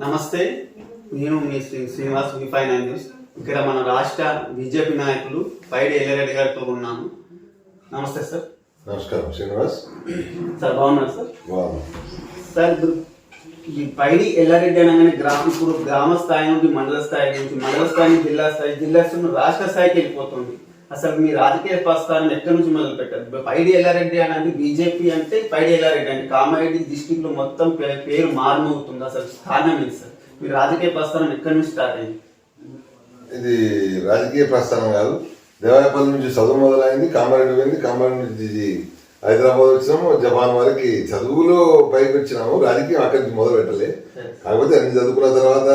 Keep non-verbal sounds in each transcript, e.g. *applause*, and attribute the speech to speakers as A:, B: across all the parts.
A: నమస్తే నేను మీ Sri Srinivas V nine news. ఇక్కడ మన రాష్ట్ర బీజేపీ నాయకులు పైడి ఎల్లారెడ్డి గారితో ఉన్నాను నమస్తే సార్.
B: నమస్కారం శ్రీనివాస్.
A: సార్ బాగున్నారు సార్? సార్ ఇప్పుడు ఈ పైడి ఎల్లారెడ్డి అనగానే గ్రామ ఇప్పుడు గ్రామ స్థాయి నుండి మండల స్థాయి నుంచి మండల స్థాయి జిల్లా స్థాయి జిల్లా స్థాయి రాష్ట్ర స్థాయికి వెళ్ళిపోతుంది. అసలు మీ రాజకీయ ప్రస్థానం ఎక్కడి నుంచి మొదలు పెట్టారు పైడి ఎల్లారెడ్డి అనేది బీజేపీ అంటే పైడి ఎల్లారెడ్డి అంటే కామారెడ్డి డిస్టిక్లో మొత్తం పేరు మారుమవుతుంది. అసలు కారణం ఏంటి సార్? మీ రాజకీయ ప్రస్థానం ఎక్కడి నుంచి స్టార్ట్ అయింది?
B: ఇది రాజకీయ ప్రస్థానం కాదు. దేవాయపల్లి నుంచి చదువు మొదలైంది కామారెడ్డి పోయింది. కామారెడ్డి నుంచి హైదరాబాద్ వచ్చినాము జపాన్ వరకు చదువులో పైకి వచ్చినాము. రాజకీయం అక్కడి నుంచి మొదలు పెట్టలే. కాకపోతే అన్ని చదువుకున్న తర్వాత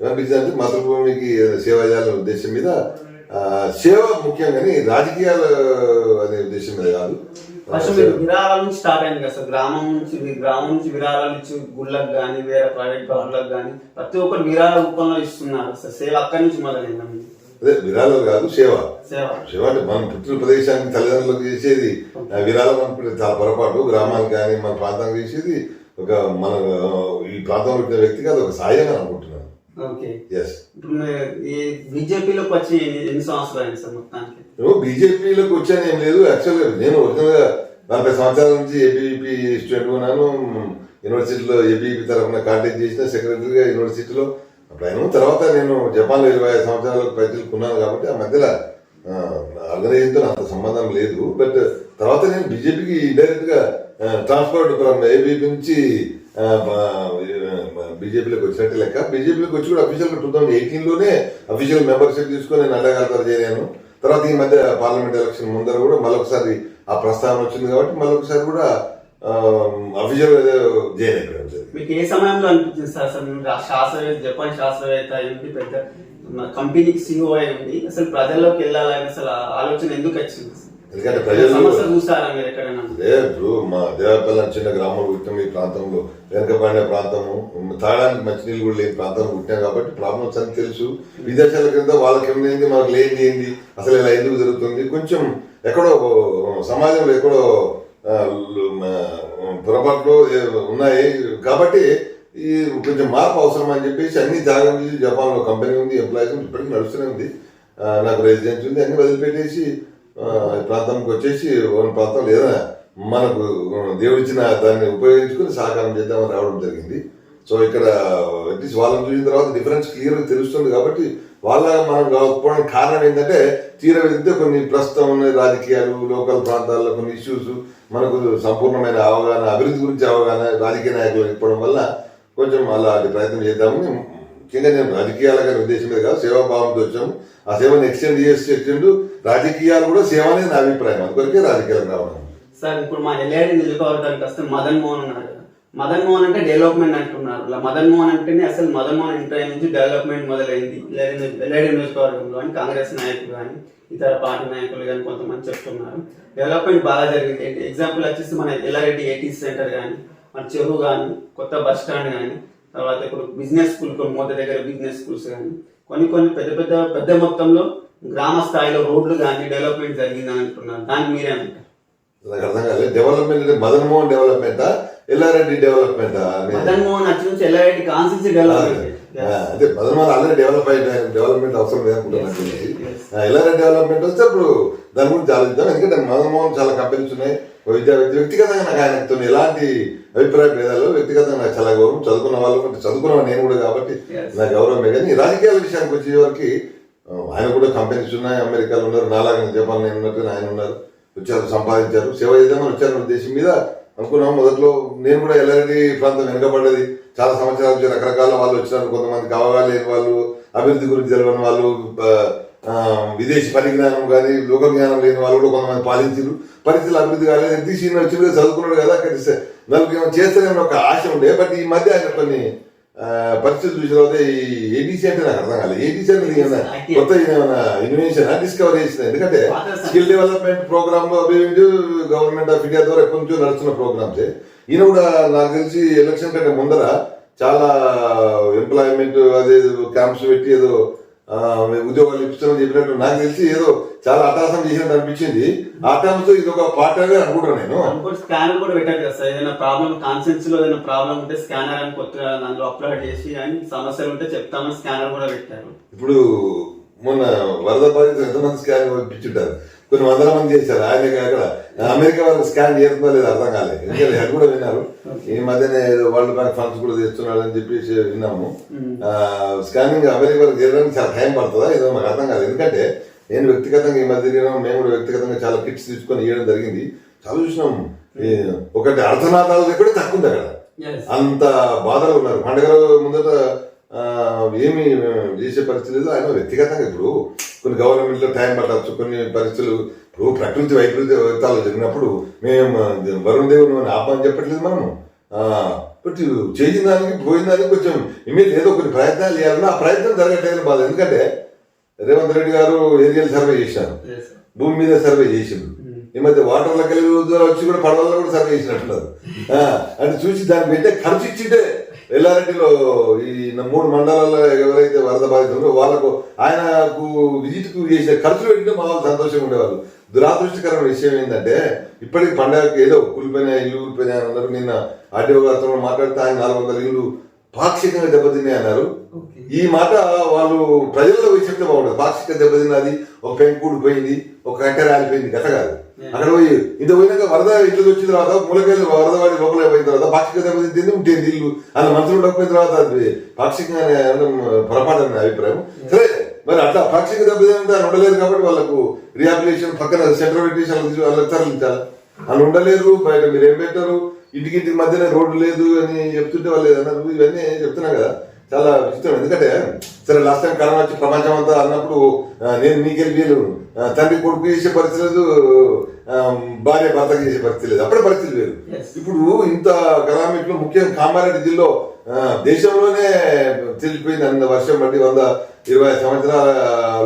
B: ఏమనిపించింది అంటే మాతృభూమికి సేవ చేయాలనే ఉద్దేశం మీద సేవ ముఖ్యం కానీ రాజకీయాలు అనే ఉద్దేశం మీద కాదు.
A: ఫస్ట్ మీరు విరాళాల నుంచి స్టార్ట్ అయింది కదా సార్. గ్రామం నుంచి మీ గ్రామం నుంచి విరాళాలు ఇచ్చి గుళ్ళకు కానీ వేరే ప్రైవేట్ గుళ్ళకు కానీ ప్రతి ఒక్కరు విరాళ రూపంలో ఇస్తున్నారు సార్. సేవ అక్కడి నుంచి మొదలైందా
B: అదే విరాళాలు కాదు సేవ.
A: సేవ.
B: అంటే మనం పుట్టిన ప్రదేశానికి తల్లిదండ్రులకు చేసేది విరాళం అనుకుంటే చాలా పొరపాటు. గ్రామానికి కానీ మన ప్రాంతానికి చేసేది ఒక మన ఈ ప్రాంతంలో పుట్టిన వ్యక్తికి అది ఒక సాయంగా అనుకుంటున్నాను.
A: ఓకే. ఇప్పుడు ఈ బీజేపీలోకి వచ్చి ఎన్ని- సంవత్సరాలు అయింది సార్ మొత్తానికి?
B: నువ్వు బీజేపీలోకి వచ్చాను ఏం లేదు. యాక్చువల్గా నేను ఒరిజినల్గా నలభై సంవత్సరాల నుంచి ఏబీపీ స్టూడెంట్ ఉన్నాను. యూనివర్సిటీలో ఏబీపీ తరఫున కాంటాక్ట్ చేసిన సెక్రటరీగా యూనివర్సిటీలో అప్పుడు తర్వాత నేను జపాన్లో ఇరవై ఐదు సంవత్సరాలకు ఉన్నాను కాబట్టి ఆ మధ్యలో ఆర్గనైజేషన్తో అంత సంబంధం లేదు. బట్ తర్వాత నేను బీజేపీకి డైరెక్ట్గా ట్రాన్స్పోర్ట్ ఫ్రమ్ ఏబీపీ నుంచి బీజేపీలోకి వచ్చినట్టు లెక్క. బీజేపీలోకి వచ్చి కూడా అఫీషియల్గా టూ థౌసండ్ ఎయిటీన్లోనే అఫీషియల్ మెంబర్షిప్ తీసుకొని నేను అడ్డగాలతో చేరాను తర్వాత ఈ మధ్య పార్లమెంట్ ఎలక్షన్ ముందర కూడా మళ్ళొకసారి ఆ ప్రస్తావన వచ్చింది కాబట్టి మళ్ళొకసారి కూడా అఫీషియల్ జాయిన్ అయిపోయాను
A: మీకు ఏ సమయంలో అనిపించింది సార్? అసలు ఆ శాస్త్రవేత్త జపాన్ శాస్త్రవేత్త ఏంటి పెద్ద కంపెనీకి సిఇఓ అయ్యింది అసలు ప్రజల్లోకి వెళ్ళాలని అసలు ఆలోచన ఎందుకు వచ్చింది
B: ఎందుకంటే ప్రజలు లేదు మా దేవపల్లి చిన్న గ్రామంలో పుట్టిన ఈ ప్రాంతంలో వెనకబడిన ప్రాంతము తాగడానికి మంచినీళ్ళు కూడా లేని ప్రాంతంలో పుట్టాం కాబట్టి ప్రాబ్లమ్స్ అని తెలుసు. విదేశాల కింద వాళ్ళకి ఏమైంది మనకు లేని ఏంది అసలు ఇలా ఎందుకు జరుగుతుంది? కొంచెం ఎక్కడో సమాజంలో ఎక్కడో పొరపాట్లు ఉన్నాయి. కాబట్టి ఈ కొంచెం మార్పు అవసరం అని చెప్పేసి అన్ని చేసి జపాన్లో కంపెనీ ఉంది ఎంప్లాయీస్ ఉంది ఇప్పటికీ నడుస్తూనే ఉంది. నాకు రెసిడెన్స్ ఉంది అన్ని వదిలిపెట్టేసి ప్రాంతానికి వచ్చేసి ఓన్ ప్రాంతం లేదా మనకు దేవుడిచ్చిన దాన్ని ఉపయోగించుకుని సహకారం చేద్దామని రావడం జరిగింది. సో ఇక్కడ అట్లీస్ట్ వాళ్ళని చూసిన తర్వాత డిఫరెన్స్ క్లియర్గా తెలుస్తుంది కాబట్టి వాళ్ళ మనం కాకపోవడానికి కారణం ఏంటంటే తీర వెళ్తే కొన్ని ప్రస్తుతం ఉన్న రాజకీయాలు లోకల్ ప్రాంతాల్లో కొన్ని ఇష్యూస్ మనకు సంపూర్ణమైన అవగాహన అభివృద్ధి గురించి అవగాహన రాజకీయ నాయకులు ఇవ్వడం వల్ల కొంచెం అలాంటి ప్రయత్నం చేద్దామని ముఖ్యంగా నేను రాజకీయాల ఉద్దేశం మీద కాదు సేవాభావంతో వచ్చాము. ఆ సేవను ఎక్స్టెండ్ చేసి చెప్పిండు రాజకీయాలు కూడా సేవ అనేది నా అభిప్రాయం. అందుకొరకే రాజకీయాలకు రావడం.
A: సార్ ఇప్పుడు మా ఎల్ఐడి నియోజకవర్గానికి వస్తే మదన్ మోహన్ ఉన్నారు మదన్ మోహన్ అంటే డెవలప్మెంట్ అంటున్నారు. ఇలా మదన్ మోహన్ అంటేనే అసలు మదన్ మోహన్ ఇంటర్ నుంచి డెవలప్మెంట్ మొదలైంది. ఎల్ఐడి నియోజకవర్గంలో అని కాంగ్రెస్ నాయకులు కానీ ఇతర పార్టీ నాయకులు కానీ కొంతమంది చెప్తున్నారు. డెవలప్మెంట్ బాగా జరిగింది. ఎగ్జాంపుల్ వచ్చేసి మన ఎల్లారెడ్డి ఏటీ సెంటర్ కానీ మన చెరువు కానీ కొత్త బస్ స్టాండ్ కానీ తర్వాత ఇప్పుడు బిజినెస్ స్కూల్ కొన్ని మూత దగ్గర బిజినెస్ స్కూల్స్ కానీ కొన్ని కొన్ని పెద్ద పెద్ద పెద్ద మొత్తంలో గ్రామ స్థాయిలో రోడ్లు కానీ డెవలప్మెంట్ జరిగిందని అంటున్నారు దానికి మీరేమంటారు?
B: నాకు అర్థం కాలేదు. డెవలప్మెంట్ అంటే మదన్ మోహన్ డెవలప్మెంటా ఎల్లారెడ్డి డెవలప్మెంటా
A: మదన్ మోహన్ వచ్చి నుంచి ఎల్లారెడ్డి కాన్సెన్సీ డెవలప్మెంట్
B: అదే మదన్ మోహన్ ఆల్రెడీ డెవలప్ అయిన డెవలప్మెంట్ అవసరం లేదనుకుంటున్నాను
A: Yes.
B: ఎల్లారెడ్డి డెవలప్మెంట్ వస్తే అప్పుడు దాని గురించి ఆలోచిద్దాం. ఎందుకంటే మదన్ మోహన్ చాలా కంపెనీస్ ఉన్నాయి. విద్యా వ్యక్తిగతంగా నాకు ఆయనతో ఎలాంటి అభిప్రాయ భేదాలు వ్యక్తిగతంగా నాకు చాలా గౌరవం. చదువుకున్న వాళ్ళు చదువుకున్న నేను కూడా కాబట్టి
A: Yes.
B: నా గౌరవమే. కానీ రాజకీయాల విషయానికి వచ్చేవరకు ఆ, ఆయన కూడా కంపెనీస్ ఉన్నాయి అమెరికాలో ఉన్నారు నాలాగా జపాన్ ఉన్నట్టు ఆయన ఉన్నారు వచ్చారు సంపాదించారు. సేవ చేద్దామని వచ్చారు ఉద్దేశం మీద. అనుకున్నాం మొదట్లో నేను కూడా ఎల్లారెడ్డి ప్రాంతం వెనుకబడ్డది. చాలా సంవత్సరాల నుంచి రకరకాల వాళ్ళు వచ్చినారు కొంతమంది కావాలి లేని వాళ్ళు అభివృద్ధి గురించి తెలియని వాళ్ళు విదేశీ పరిజ్ఞానం కానీ లోక జ్ఞానం లేని వాళ్ళు కూడా కొంతమంది పాలించారు. పరిస్థితులు అభివృద్ధి కాలేదు. ఎంత సీనియర్ వచ్చి కదా, చదువుకున్నాడు కదా అక్కడ నలుగురు ఏమో ఒక ఆశ ఉండే. బట్ ఈ మధ్య ఆయన కొన్ని ఆ, పరిస్థితులు చూసిన తర్వాత ఈ ఏబీసీ అంటే నాకు అర్థం కాలేదు. ఏబీసీ అనేది ఏమన్నా కొత్త ఏమైనా ఇన్వెన్షన్ డిస్కవర్ చేసిన ఎందుకంటే స్కిల్ డెవలప్మెంట్ ప్రోగ్రామ్ అభివృద్ధి గవర్నమెంట్ ఆఫ్ ఇండియా ద్వారా ఎప్పటి నుంచో నడుస్తున్న ప్రోగ్రామ్స్ ఈయన కూడా నాకు తెలిసి ఎలక్షన్ కంటే ముందర చాలా ఎంప్లాయ్మెంట్ అదే క్యాంప్స్ పెట్టి ఏదో ఉద్యోగాలు ఇప్పిస్తామని చెప్పినట్టు నాకు తెలిసి ఏదో చాలా అటాసం చేసినట్టు అనిపించింది. ఆ టైమ్స్ ఇది ఒక పార్ట్ అని అనుకుంటాను నేను.
A: స్కానర్ కూడా పెట్టారు కదా సార్. ఏదైనా ప్రాబ్లం కాన్సెన్స్లో ఏదైనా ప్రాబ్లం ఉంటే స్కానర్ అని కొత్తగా దాంట్లో అప్లోడ్ చేసి అని సమస్యలు ఉంటే చెప్తామని స్కానర్ కూడా పెట్టారు.
B: ఇప్పుడు మొన్న వరద బాధితులు ఎంతమంది స్కాన్ ఇప్పించుంటారు కొన్ని వందల మంది చేశారు. ఆయన అక్కడ అమెరికా వాళ్ళకి స్కాన్ చేస్తుందో లేదు అర్థం కాలేదు. ఎందుకంటే *laughs* అది కూడా విన్నారు. ఈ మధ్యనే వరల్డ్ బ్యాంక్ ఫండ్స్ కూడా తెస్తున్నారు అని చెప్పేసి విన్నాము. స్కానింగ్ అమెరికా వాళ్ళకి చేయడానికి చాలా టైం పడుతుందా? ఏదో మాకు అర్థం కాలేదు. ఎందుకంటే నేను వ్యక్తిగతంగా ఈ మధ్య మేము కూడా వ్యక్తిగతంగా చాలా కిట్స్ తీసుకొని ఇవ్వడం జరిగింది. చాలా చూసినాం ఒకటి అర్ధనాథాలు కూడా తక్కువ ఉంది అక్కడ. అంత బాధలు ఉన్నారు. పండుగ ముందట ఏమి చేసే పరిస్థితి లేదు. ఆయన వ్యక్తిగతంగా ఇప్పుడు కొన్ని గవర్నమెంట్లో టైం పట్టవచ్చు కొన్ని పరిస్థితులు ఇప్పుడు ప్రకృతి వైపరీత్యాలు జరిగినప్పుడు మేము వరుణ్ దేవుని ఆపమని చెప్పట్లేదు మనము. చేసిన దానికి పోయిన దానికి కొంచెం ఇమీడియట్ ఏదో కొన్ని ప్రయత్నాలు చేయాలన్నా ఆ ప్రయత్నం జరగట్లేదు బాధ. ఎందుకంటే రేవంత్ రెడ్డి గారు ఏరియల్ సర్వే చేశారు. భూమి మీద సర్వే చేసిండు. ఈ మధ్య వాటర్లోకి వచ్చి కూడా పడవల్లో కూడా సర్వే చేసినట్టున్నారు. *laughs* ఆ, అంటే చూసి దాన్ని పెట్టే ఖర్చు ఇచ్చింటే ఎల్లారెడ్డిలో ఈ న- మూడు మండలాల్లో ఎవరైతే వరద బాధితులు వాళ్ళకు ఆయనకు విజిట్కు చేసే ఖర్చులు పెట్టిన మా వాళ్ళు సంతోషంగా ఉండేవాళ్ళు. దురాదృష్టకరమైన విషయం ఏంటంటే ఇప్పటికి పండగకి ఏదో కూలిపోయినా ఇల్లు కూలిపోయినా అని అన్నారు నిన్న ఆర్టీఓ గారితో మాట్లాడితే ఆయన నాలుగు వందల ఇల్లు పాక్షికంగా దెబ్బతిన్నాయి అన్నారు. ఈ మాట వాళ్ళు ప్రజల్లో పోయి చెప్తే బాగుంటుంది. పాక్షిక దెబ్బతిన్నది ఒక పెంకుడు పోయింది ఒక కట్టె రాలిపోయింది గత కాదు. అక్కడ పోయి ఇంత పోయినాక వరద ఇంట్లోకి వచ్చిన తర్వాత మూలకెళ్ళి వరద వాడి లోపల పోయిన తర్వాత పాక్షిక దెబ్బతింది ఉంటుంది ఇల్లు? అలా మనుషులు ఉండకపోయిన తర్వాత అది పాక్షికంగా పొరపాటు అనే అభిప్రాయం. సరే మరి అట్లా పాక్షిక దెబ్బతింటే అని ఉండలేదు కాబట్టి వాళ్ళకు రిహాబిలిటేషన్ పక్కన సెంట్రల్ పెట్టేసి వాళ్ళకి తరలించాలి? వాళ్ళు ఉండలేరు బయట మీరు ఏం పెట్టారు? ఇంటికి ఇంటికి మధ్యన రోడ్డు లేదు అని చెప్తుంటే వాళ్ళు ఏదన్నారు ఇవన్నీ చెప్తున్నా కదా. చాలా ఇష్టం ఎందుకంటే సరే లాస్ట్ టైం కరోనా వచ్చి ప్రపంచం అంతా అన్నప్పుడు నేను నీకెళ్ళి వీలు తండ్రి కొడుకు చేసే పరిస్థితి లేదు భార్య భర్తకి చేసే పరిస్థితి లేదు. అప్పుడే పరిస్థితి లేదు. ఇప్పుడు ఇంత గలామిట్లో ముఖ్యంగా కామారెడ్డి జిల్లా దేశంలోనే తెలిసిపోయింది అంత వర్షం బట్టి వంద ఇరవై సంవత్సరాల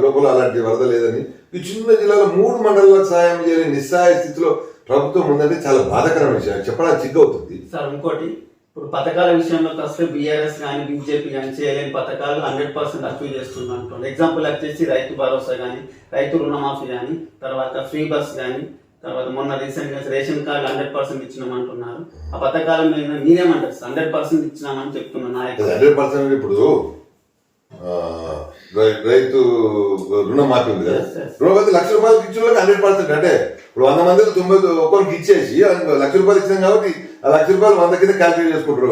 B: లోపల అలాంటి వరద లేదని. ఈ చిన్న జిల్లాలో మూడు మండలాలకు సాయం చేయలేని నిస్సహాయ స్థితిలో ప్రభుత్వం ఉందంటే చాలా బాధాకరమైన విషయం. చెప్పడానికి చిగ్గు అవుతుంది
A: సార్ ఇంకోటి ఇప్పుడు పథకాల విషయంలోకి వస్తే బీఆర్ఎస్ కానీ బీజేపీ కానీ చేయలేని పథకాలు హండ్రెడ్ పర్సెంట్ అచీవ్ చేస్తుంది ఎగ్జాంపుల్ వచ్చేసి రైతు భరోసా కానీ రైతు రుణమాఫీ కానీ తర్వాత ఫ్రీ బస్ కానీ తర్వాత మొన్న రీసెంట్గా రేషన్ కార్డు హండ్రెడ్ పర్సెంట్ ఇచ్చినామంటున్నారు ఆ పథకాల మీద మీరేమంటారు హండ్రెడ్ పర్సెంట్ ఇచ్చినామని చెప్తున్నారు నాయకులు.
B: హండ్రెడ్ పర్సెంట్ ఇప్పుడు రైతు రుణమాఫీ ఉంది కదా. రుణమాఫీ లక్ష రూపాయలకి ఇచ్చిన హండ్రెడ్ పర్సెంట్ అంటే ఇప్పుడు వంద మందికి తొంభై ఒక్కరికి ఇచ్చేసి లక్ష రూపాయలు ఇచ్చినాం కాబట్టి ఆ లక్ష రూపాయలు వంద కింద క్యాల్కులేట్ చేసుకుంటారు.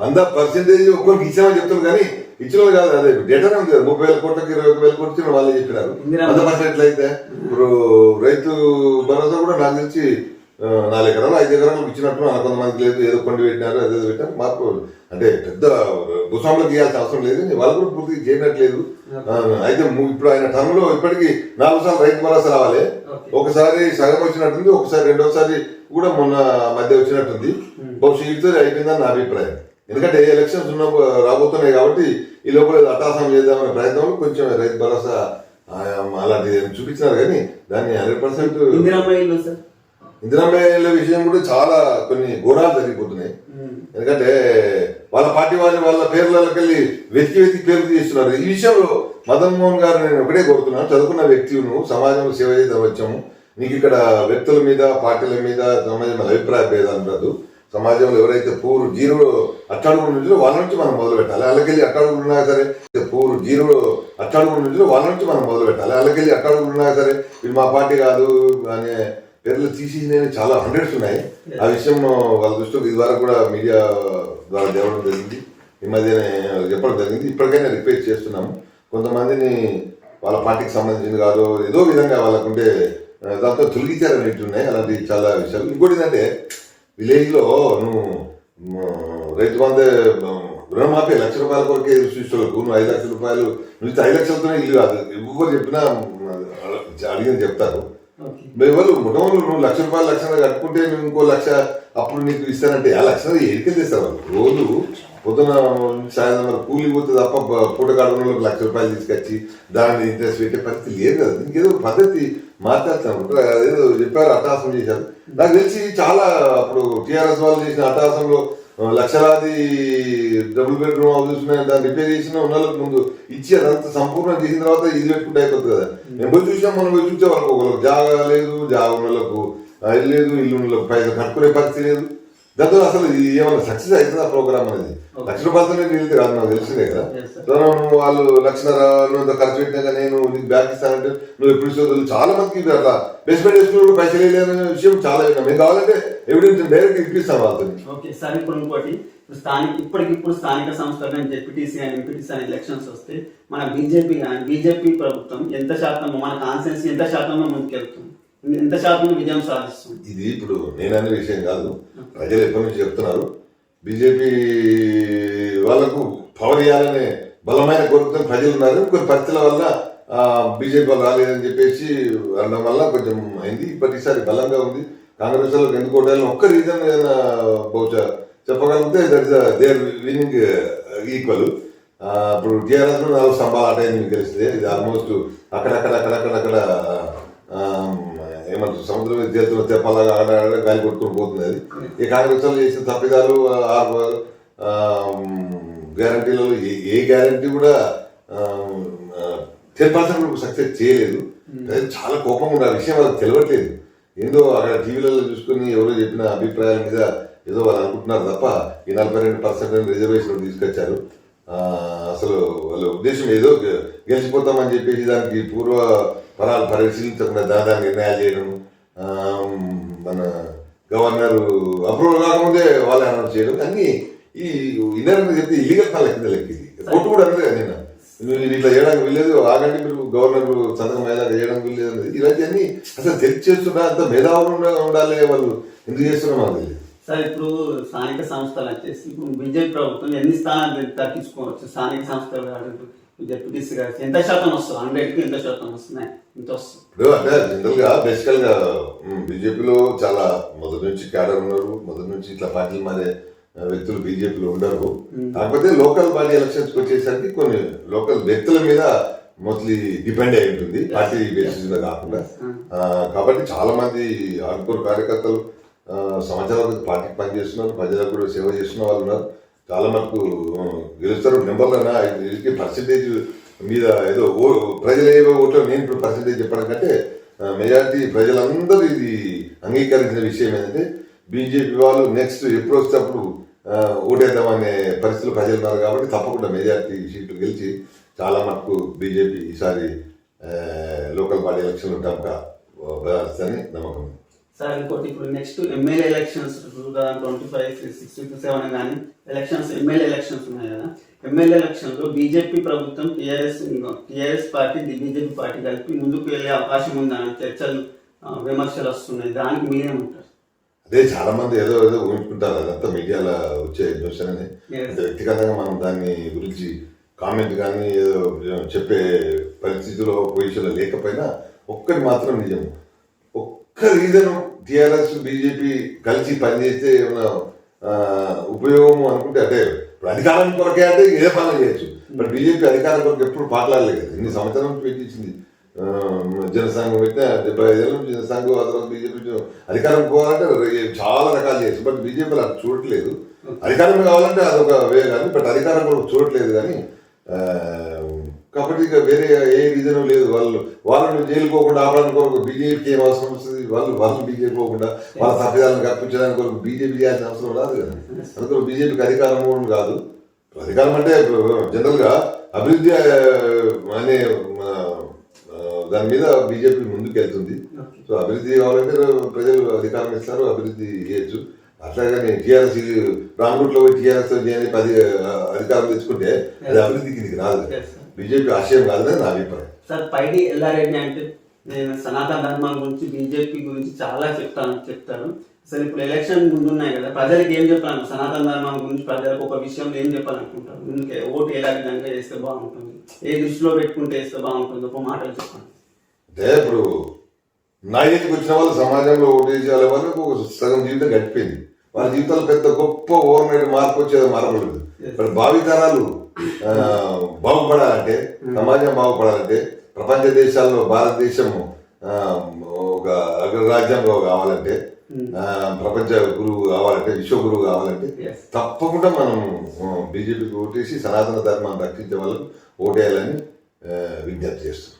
B: వంద పర్సెంటేజ్ ఒక్కరికి ఇచ్చామని చెప్తారు కానీ ఇచ్చిన వాళ్ళు కాదు. అదే డేటానే ఉంది కదా. ముప్పై వేల కోట్లకి ఇరవై ఒక వేల కోట్లు వాళ్ళే చెప్పినారు. వంద పర్సెంట్ అయితే ఇప్పుడు రైతు భరోసా కూడా నాకు తెలిసి నాలుగు ఎకరాలు ఐదు ఎకరాలు ఇచ్చినట్టు కొంతమందికి లేదు. ఏదో కొండి పెట్టినారు అదే పెట్టారు. మార్పు అంటే పెద్ద భూస్వాములకు ఇవ్వాల్సిన అవసరం లేదు. వాళ్ళు కూడా పూర్తిగా చేయనట్లేదు. అయితే ఇప్పుడు ఆయన టర్మ్లో ఇప్పటికీ నాలుగు సార్లు రైతు భరోసా రావాలి. ఒకసారి సగం వచ్చినట్టుంది ఒకసారి రెండోసారి కూడా మొన్న మధ్య వచ్చినట్టుంది. బహుశా ఇద్దరు అయిపోయిందని నా అభిప్రాయం. ఎందుకంటే ఎలక్షన్స్ ఉన్న రాబోతున్నాయి కాబట్టి ఈ లోపల అటాసం చేద్దామనే ప్రయత్నంలో కొంచెం రైతు భరోసా అలాంటిది చూపించినారు కానీ దాన్ని హండ్రెడ్ పర్సెంట్ ఇందిరామేల విషయం కూడా చాలా కొన్ని ఘోరాలు జరిగిపోతున్నాయి. ఎందుకంటే వాళ్ళ పార్టీ వాళ్ళ వాళ్ళ పేర్లకి వెళ్ళి వెతికి వెతికి పేర్లు తీస్తున్నారు. ఈ విషయంలో మదన్ మోహన్ గారు నేను ఒకటే కోరుతున్నాను. చదువుకున్న వ్యక్తి నువ్వు సమాజంలో సేవ చేద్దాం వచ్చాము నీకు ఇక్కడ వ్యక్తుల మీద పార్టీల మీద సమాజంలో అభిప్రాయ భేదాలు రాదు సమాజంలో ఎవరైతే పూర్ జీరో అట్టడుగు నుంచి వాళ్ళ నుంచి మనం మొదలు పెట్టాలి. అలాగెళ్ళి అట్టడుగులు ఉన్నా సరే పూర్ జీరో అట్టడుగు నుంచి వాళ్ళ నుంచి మనం మొదలు పెట్టాలి. అలాగెళ్ళి అట్టడుగులు ఉన్నా సరే ఇది మా పార్టీ కాదు అనే పేర్లు తీసేసినవి చాలా హండ్రెడ్స్ ఉన్నాయి. ఆ విషయం వాళ్ళ దృష్టికి ఇది వరకు కూడా మీడియా ద్వారా తేవడం జరిగింది. ఈ మధ్యనే చెప్పడం జరిగింది. ఇప్పటికైనా రిపేర్ చేస్తున్నాము. కొంతమందిని వాళ్ళ పార్టీకి సంబంధించింది కాదు ఏదో విధంగా వాళ్ళకుంటే దాంతో తొలగించారనేవి ఉన్నాయి అలాంటి చాలా విషయాలు. ఇంకోటి ఏంటంటే విలేజ్లో నువ్వు రైతు బంధే రుణమాఫీ లక్ష రూపాయల కొరకే సృష్టిలకు నువ్వు ఐదు లక్షల రూపాయలు నువ్వు ఐదు లక్షలతోనే ఇల్లు కాదు. ఎవరు చెప్పినా మ్, అడిగింది చెప్తారు. ఎవరు ముఠంలో నువ్వు లక్ష రూపాయలు లక్షణ కట్టుకుంటే నువ్వు ఇంకో లక్ష అప్పుడు నీకు ఇస్తానంటే ఆ లక్ష ఎడికెళ్ళి తెస్తారు వాళ్ళు? రోజు పొద్దున సాయంత్రం వరకు కూలి పోతే తప్ప పూట గడవడంలో లక్ష రూపాయలు తీసుకొచ్చి దాన్ని ఇంట్రెస్ట్ పెట్టే పరిస్థితి లేదు కదా. ఇంకేదో పద్ధతి మాట్లాడుతాను ఏదో చెప్పారు అట్టహాసం చేశారు. నాకు తెలిసి చాలా అప్పుడు టీఆర్ఎస్ వాళ్ళు చేసిన అట్టహాసంలో లక్షలాది డబుల్ బెడ్రూమ్ హౌసెస్ ఉన్నాయి దాన్ని రిపేర్ చేసిన ఉన్న వాళ్ళకి ముందు ఇచ్చి అదంతా సంపూర్ణ చేసిన తర్వాత ఇది పెట్టుకుంటే అయిపోతుంది కదా. మేము పోయి చూసాం మనం పోయి చూసే వాళ్ళకి ఒకళ్ళకి జాగా లేదు జాగా ఉన్న వాళ్ళకు ఆ, ఇల్లు లేదు ఇల్లు పైసలు కట్టుకునే పరిస్థితి లేదు. దాంతో అసలు ఏమైనా సక్సెస్ అవుతుంది ఆ ప్రోగ్రామ్ అనేది లక్ష రూపాయలతోనే వెళ్తే కాదు నాకు తెలిసిందే కదా. సో వాళ్ళు లక్షన్నర ఖర్చు పెట్టినాక నేను నీకు బ్యాగ్ ఇస్తానంటే నువ్వు ఎప్పుడు ఇస్తావు చాలా మందికి అట్లా. బేస్మెంట్ వేసుకుని కూడా పైసలు వేయలేదనే విషయం చాలా విన్నాం. మేము కావాలంటే ఎవిడెన్స్ డైరెక్ట్ ఇప్పిస్తాం వాళ్ళతో
A: ఓకే సార్ ఇప్పుడు ఇంకోటి. స్థానిక ఇప్పటికిప్పుడు స్థానిక సంస్థలు కానీ జెడ్పీటీసీ అని ఎంపీటీసీ అని ఎలక్షన్స్ వస్తే మన బీజేపీ కానీ బీజేపీ ప్రభుత్వం ఎంత శాతం మన కాన్సెన్స్ ఎంత శాతంలో ముందుకెళ్తుంది? ఎంత శాతం విజయం సాధిస్తుంది
B: ఇది ఇప్పుడు నేననే విషయం కాదు. ప్రజలు ఎప్పటి నుంచి చెప్తున్నారు బీజేపీ వాళ్ళకు పవర్ ఇవ్వాలనే బలమైన కోరికతో ప్రజలు ఉన్నారు. కొన్ని పరిస్థితుల వల్ల బీజేపీ వాళ్ళు రాలేదని చెప్పేసి అనడం వల్ల కొంచెం అయింది. ఇప్పటిసారి బలంగా ఉంది. కాంగ్రెస్ వాళ్ళకి ఎందుకు ఓటాలని ఒక్క రీజన్ ఏదైనా బహుశా చెప్పగలిగితే that is there winning equal ఇప్పుడు టీఆర్ఎస్ నాలుగు స్తంభాలు ఆట మీకు తెలిసిందే. ఇది ఆల్మోస్ట్ అక్కడక్కడ అక్కడక్కడక్కడ ఏమంటారు? సముద్రం మీద చేతులు తెప్పలాగా ఆడ ఆడ గాలి కొట్టుకుని పోతుంది అది. ఈ వాళ్ళు చేసిన తప్పిదాలు గ్యారంటీలలో ఏ- ఏ గ్యారంటీ కూడా టెన్ పర్సెంట్ సక్సెస్ చేయలేదు. చాలా కోపం ఉంది ఆ విషయం వాళ్ళకి తెలియట్లేదు ఏందో అక్కడ టీవీలలో చూసుకుని ఎవరో చెప్పిన అభిప్రాయాల మీద ఏదో వాళ్ళు అనుకుంటున్నారు తప్ప ఈ నలభై రెండు పర్సెంట్ రిజర్వేషన్ తీసుకొచ్చారు. అసలు వాళ్ళ ఉద్దేశం ఏదో గెలిచిపోతామని చెప్పేసి దానికి పూర్వ పరాలు పరిశీలించకుండా దాదా నిర్ణయాలు చేయడం మన గవర్నర్ అప్రూవల్ కాకముందే వాళ్ళు అనౌన్స్ చేయడం అన్నీ ఈ ఇన్నర్ చెప్తే ఇల్లీగల్ కాల కింద లెక్క ఇది కోర్టు కూడా అనలేదు కదా నిన్న. మీరు ఇట్లా చేయడానికి వెళ్ళేది ఆగండి మీరు గవర్నర్ సంతకం అయ్యేదాకా చేయడానికి వెళ్ళేది అనేది ఇలాంటివన్నీ అసలు తెలిసి చేస్తున్నా అంత మేధావులు ఉండాలి వాళ్ళు. ఎందుకు చేస్తున్నా మాకు తెలియదు.
A: సార్ ఇప్పుడు స్థానిక సంస్థలు వచ్చేసి ఇప్పుడు బీజేపీ ప్రభుత్వం ఎన్ని స్థానాలు తగ్గించుకోవచ్చు స్థానిక సంస్థలు కాదు గారు. ఎంత శాతం వస్తుంది? హండ్రెడ్కి ఎంత శాతం వస్తున్నాయి? ఎంత వస్తుంది
B: ఇప్పుడు అంటే బీజేపీలో చాలా మొదటి నుంచి క్యాడర్ ఉన్నారు. మొదటి నుంచి ఇట్లా పార్టీలు మారే వ్యక్తులు బీజేపీలో ఉండరు. కాకపోతే లోకల్ బాడీ ఎలక్షన్స్ వచ్చేసరికి కొన్ని లోకల్ వ్యక్తుల మీద మోస్ట్లీ డిపెండ్ అయి ఉంటుంది. పార్టీ బేసిస్ మీద కాకుండా. ఆ, కాబట్టి చాలా మంది ఆర్కూర్ కార్యకర్తలు సంవత్సరాల క్రితం పార్టీకి పనిచేస్తున్నారు. ప్రజలకు కూడా సేవ చేస్తున్న వాళ్ళు ఉన్నారు. చాలా మటుకు ఆ, గెలుస్తారు. నెంబర్లైనా వీళ్ళకి పర్సంటేజ్ మీద ఏదో ఓ ప్రజలు ఏవో ఓట్లు నేను ఇప్పుడు పర్సంటేజ్ చెప్పడం కంటే మెజారిటీ ప్రజలందరూ ఇది అంగీకరించిన విషయం ఏంటంటే బీజేపీ వాళ్ళు నెక్స్ట్ ఎప్పుడు వస్తే అప్పుడు ఓటేద్దామనే పరిస్థితులు ప్రజలు ఉన్నారు కాబట్టి తప్పకుండా మెజారిటీ సీట్లు గెలిచి చాలా మటుకు బీజేపీ ఈసారి లోకల్ బాడీ ఎలక్షన్లు టంకా వస్తుందని నమ్మకం.
A: సార్ ఇంకోటి ఇప్పుడు next MLA elections two thousand twenty five sixty two seven కానీ ఎలక్షన్స్ ఎమ్మెల్యే ఎలక్షన్స్ ఉన్నాయి కదా. ఎమ్మెల్యే ఎలక్షన్లో బీజేపీ ప్రభుత్వం TRS TRS party BJP party కలిపి ముందుకు వెళ్ళే అవకాశం ఉందని చర్చలు విమర్శలు వస్తున్నాయి. దానికి మీరేమంటారు
B: అదే చాలా మంది ఏదో ఏదో ఊహించుకుంటారు. అదంతా మీడియాలో వచ్చే న్యూస్ అని. వ్యక్తిగతంగా మనం దాని గురించి కామెంట్ కానీ ఏదో చెప్పే పరిస్థితిలో పొజిషన్లో లేకపోయినా ఒక్కటి మాత్రం నిజం. ఒక్క రీజన్ టీఆర్ఎస్ బీజేపీ కలిసి పనిచేస్తే ఏమైనా ఉపయోగం ఉపయోగము అనుకుంటే అంటే ఇప్పుడు అధికారం కొరకే అంటే ఏ పనులు చేయొచ్చు. ఇప్పుడు బీజేపీ అధికారం కొరకు ఎప్పుడు పాటలాడలేదు కదా. ఇన్ని సంవత్సరాల నుంచి పెట్టించింది. జనసంఘం పెట్టిన డెబ్బై ఐదేళ్ళ నుంచి జనసంఘం ఆ తర్వాత బీజేపీ అధికారం పోవాలంటే చాలా రకాలు చేయొచ్చు. బట్ బీజేపీలో అది చూడట్లేదు. అధికారం కావాలంటే అదొక వే కానీ బట్ అధికారం కూడా చూడట్లేదు కానీ కాబట్టి ఇక వేరే ఏ రీజన్ లేదు. వాళ్ళు వాళ్ళని జైలు పోకుండా ఆపడానికి కొరకు బీజేపీకి ఏం అవసరం వస్తుంది? వాళ్ళు వాళ్ళు బీజేపీ పోకుండా వాళ్ళ తప్పిదాలను కప్పించడానికి కొరకు బీజేపీ చేయాల్సిన అవసరం రాదు కదా. అందుకని బీజేపీకి అధికారం కాదు. అధికారం అంటే జనరల్గా అభివృద్ధి అనే ఆ, దాని మీద బీజేపీ ముందుకు వెళ్తుంది. సో అభివృద్ధి కావాలంటే ప్రజలు అధికారం ఇస్తారు అభివృద్ధి చేయొచ్చు. అట్లాగని టీఆర్ఎస్ రామగుట్లో టీఆర్ఎస్ చేయని పది అధికారం తెచ్చుకుంటే అది అభివృద్ధికి ఇది రాదు. బీజేపీ ఆశయం కాదని నా అభిప్రాయం?
A: సార్ పైడి ఎల్లారెడ్డి అంటే నేను సనాతన ధర్మం గురించి బీజేపీ గురించి చాలా చెప్తాను చెప్తారు అసలు ఇప్పుడు ఎలక్షన్ ముందున్నాయి కదా ప్రజలకు ఏం చెప్పాలి సనాతన ధర్మం గురించి ప్రజలకు ఒక విషయంలో ఏం చెప్పాలనుకుంటారు ముందుకే ఓటు ఎలా విధంగా చేస్తే బాగుంటుంది. ఏ దృష్టిలో పెట్టుకుంటే వేస్తే బాగుంటుంది? ఒక మాటలు చెప్పండి.
B: అంటే ఇప్పుడు నా ఇంటికి వచ్చిన వాళ్ళు సమాజంలో ఓటేసి వాళ్ళ వాళ్ళకు ఒక సగం జీవితం గడిపోయింది. వాళ్ళ జీవితంలో పెద్ద గొప్ప ఓవర్ నైట్ మార్పు వచ్చేది మారబడదు ఇప్పుడు భావితరాలు బాగుపడాలంటే సమాజం బాగుపడాలంటే ప్రపంచ దేశాల్లో భారతదేశం ఆ, ఒక అగ్రరాజ్యంగా కావాలంటే ఆ, ప్రపంచ గురువు కావాలంటే విశ్వ గురువు కావాలంటే. తప్పకుండా మనం బీజేపీకి ఓటేసి సనాతన ధర్మాన్ని రక్షించే వాళ్ళకు ఓటేయాలని విజ్ఞప్తి చేస్తున్నాం.